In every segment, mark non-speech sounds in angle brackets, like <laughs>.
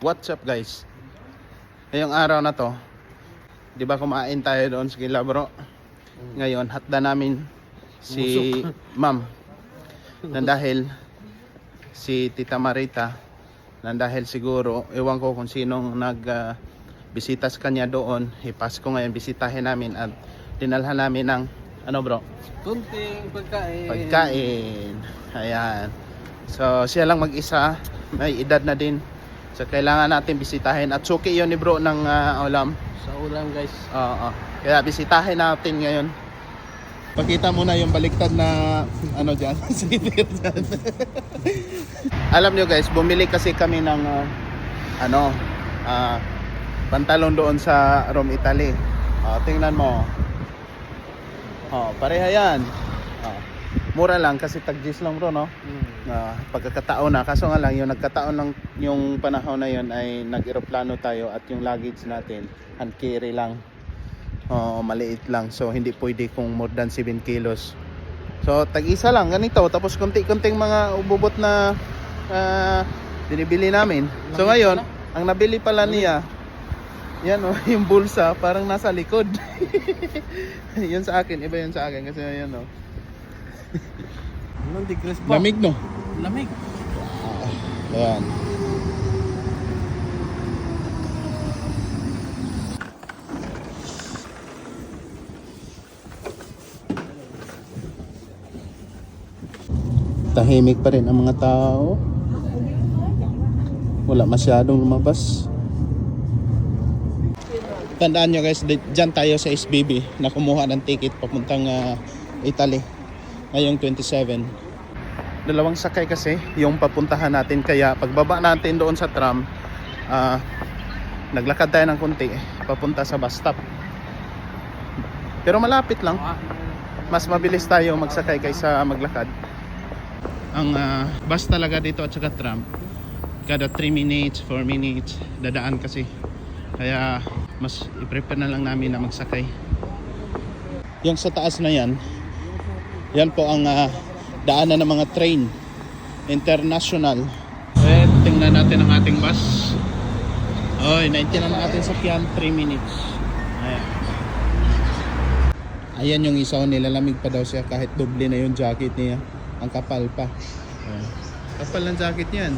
What's up guys? Ngayong araw na to, di ba kumain tayo doon sa Kilabro? Ngayon, hatda namin si ma'am. Nang dahil si Tita Marita, nang dahil siguro, ewan ko kung sinong nag ah, bisita sa kanya doon. Ipas ko ngayon, bisitahin namin at dinalhan namin ng, ano bro? Kunting pagkain. Pagkain. Ayan. So, siya lang mag-isa. May edad na din. So, kailangan natin bisitahin. At suki yun ni bro ng ah, ulam. Sa ulam guys. Oo. Kaya bisitahin natin ngayon. Pakita mo na yung baliktad na ano dyan. <laughs> <laughs> Alam nyo guys, bumili kasi kami ng ah, ano, ah, pantalon doon sa Rome, Italy. Oh, tingnan mo. Oh, pareha yan. Oh, mura lang kasi tag-gis lang bro, no? Mm. Ah, pagkakataon na. Kaso nga lang yung nagkataon lang yung panahon na yon ay nag-eroplano tayo at yung luggage natin hand carry lang. Oo, maliit lang. So hindi pwede kung more than 7 kilos. So tag-isa lang ganito. Tapos konti-konting mga ububot na ah, binibili namin. So ngayon ang nabili pala niya yan oh, <laughs> yung bulsa parang nasa likod. <laughs> Yun sa akin iba yun sa akin kasi yan oh Anong degrees lamig no Lamig. Ayan. Tahimik pa rin ang mga tao. Wala masyadong lumabas. Tandaan nyo guys, dyan tayo sa SBB na kumuha ng ticket papuntang ah, Italy ngayong 27 dalawang sakay kasi yung papuntahan natin. Kaya pagbaba natin doon sa tram ah, naglakad tayo ng konti papunta sa bus stop. Pero malapit lang. Mas mabilis tayo magsakay kaysa maglakad. Ang ah, bus talaga dito at saka tram kada 3 minutes 4 minutes dadaan kasi. Kaya mas i-prepare na lang namin na magsakay. Yung sa taas na yan yan po ang ah, daanan ng mga train. International. Eh, tingnan natin ang ating bus. Oy 19 na natin sakyan 3 minutes. Ayan. Ayan yung isa nilalamig pa daw siya kahit doble na yung jacket niya. Ang kapal pa. Ayan. kapal ng jacket niyan.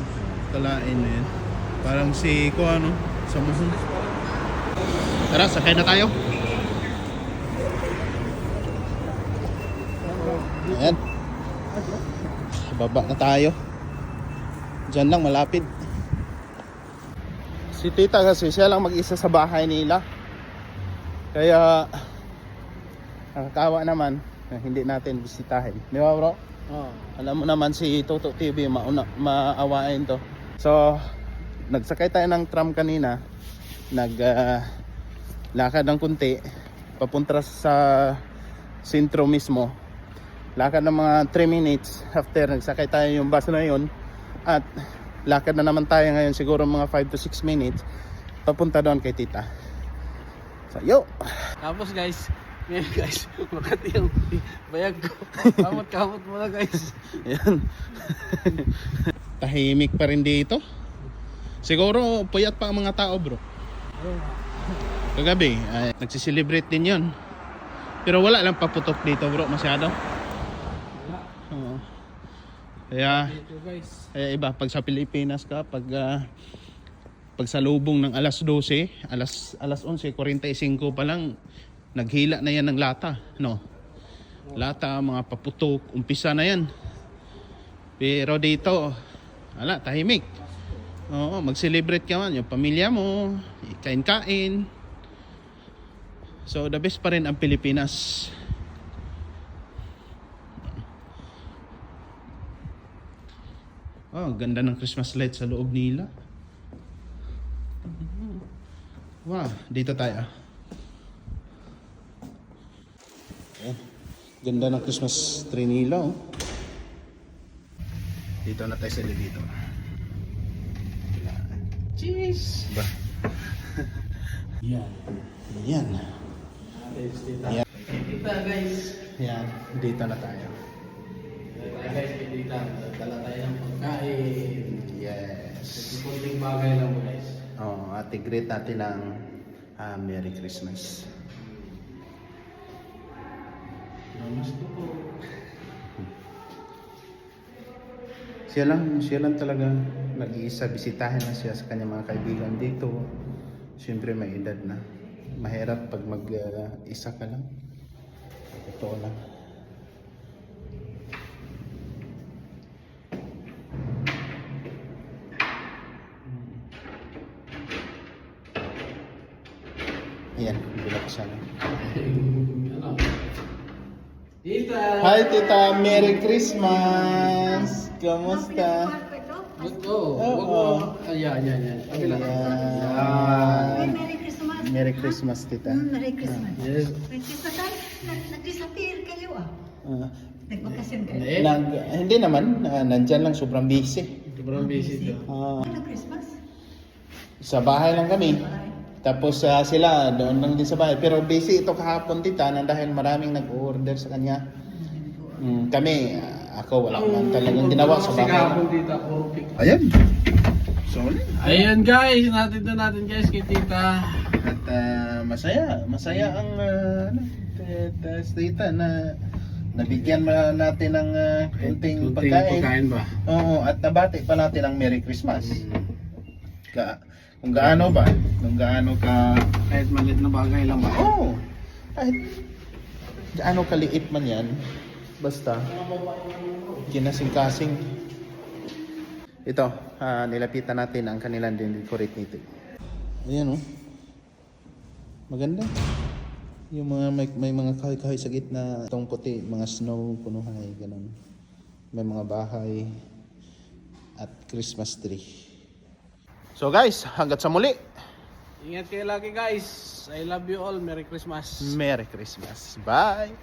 Kalain na yan. Parang si ko ano sa muhon tara sakay na tayo ayan. Baba na tayo. Diyan lang malapit. Si tita kasi siya lang mag-isa sa bahay nila. Kaya nakakawa naman na hindi natin bisitahin. Di ba bro? oh. alam mo naman si Toto TV mauna, maawain to. So nagsakay tayo ng tram kanina. Nag ah, lakad ng kunti papunta sa sentro mismo lakad ng mga 3 minutes after nagsakay tayo yung bus na yun at lakad na naman tayo ngayon siguro mga 5 to 6 minutes papunta doon kay tita so yo Tapos guys, ngayon guys, <laughs> makati yung bayag ko. Kamot-kamot muna guys. Ayan. Tahimik pa rin dito. Siguro puyat pa ang mga tao bro. Kagabi, ay, nagsiselebrate din yon. Pero wala lang paputok dito bro masyado. Kaya, Ito guys. kaya iba, pag sa Pilipinas ka, pag ah, pag sa lubong ng alas 12, alas alas 11:45 pa lang naghila na yan ng lata, no? Lata, mga paputok, umpisa na yan. Pero dito, wala, tahimik. Oo, mag-celebrate ka man, yung pamilya mo, kain-kain. So, the best pa rin ang Pilipinas. Oh, ganda ng Christmas light sa loob nila. Wow, dito tayo. Ayan. Ganda ng Christmas tree nila oh. Dito na tayo sa dito. Cheese! Ba? <laughs> Yan. Yan. Yan. Kita guys. Yan. Dito na tayo. Guys, kita. Dala tayo ng pagkain. Yes. Kunting bagay lang guys. Oh, at i-greet natin ng ah, Merry Christmas. Namaste po. Siya lang, siya lang talaga nag-iisa. Bisitahin na siya sa kanyang mga kaibigan dito. Siyempre may edad na. Mahirap pag mag-isa ka lang. Ito lang. Ayan, binuksan? Tita! Hi Tita, Merry Christmas! Kamusta? Good go. Oo. Ayan, ayan, ayan. Kabila. Ayan. Merry Christmas. Merry Christmas, Tita. Mm, Merry Christmas. Yes. Merry Christmas ay nag- nag-disappear kayo ah. Ah, Nagbakasyon kayo. Hindi. nag, hindi naman, ah, nandyan lang, sobrang busy. Sobrang busy. Ah, Ano Christmas? sa bahay lang kami. Tapos ah, sila, doon lang din sa bahay. Pero busy ito kahapon, Tita, na dahil maraming nag-order sa kanya. Mm, kami, ah, ako wala man talagang ginawa sa bahay. Ayan. Solid. Ayan guys, natin na natin guys kay tita. At ah, masaya, masaya ang uh, ano, tita, tita na nabigyan mo natin ng ah, kunting Kunting pagkain. pagkain ba? Oo, at nabati pa natin ang Merry Christmas. Ka, kung gaano ba? Kung gaano ka... Kahit maliit na bagay lang ba? Oo. kahit gaano kaliit man yan. Basta. Kinasing-kasing. Ito, ah, nilapitan natin ang kanilang din decorate nito. Ayan oh. Maganda. Yung mga may, may mga kahoy-kahoy sa gitna, itong puti, mga snow, punuhay, ganun. May mga bahay at Christmas tree. So guys, hanggat sa muli, Ingat kayo lagi guys. I love you all. Merry Christmas. Merry Christmas. Bye!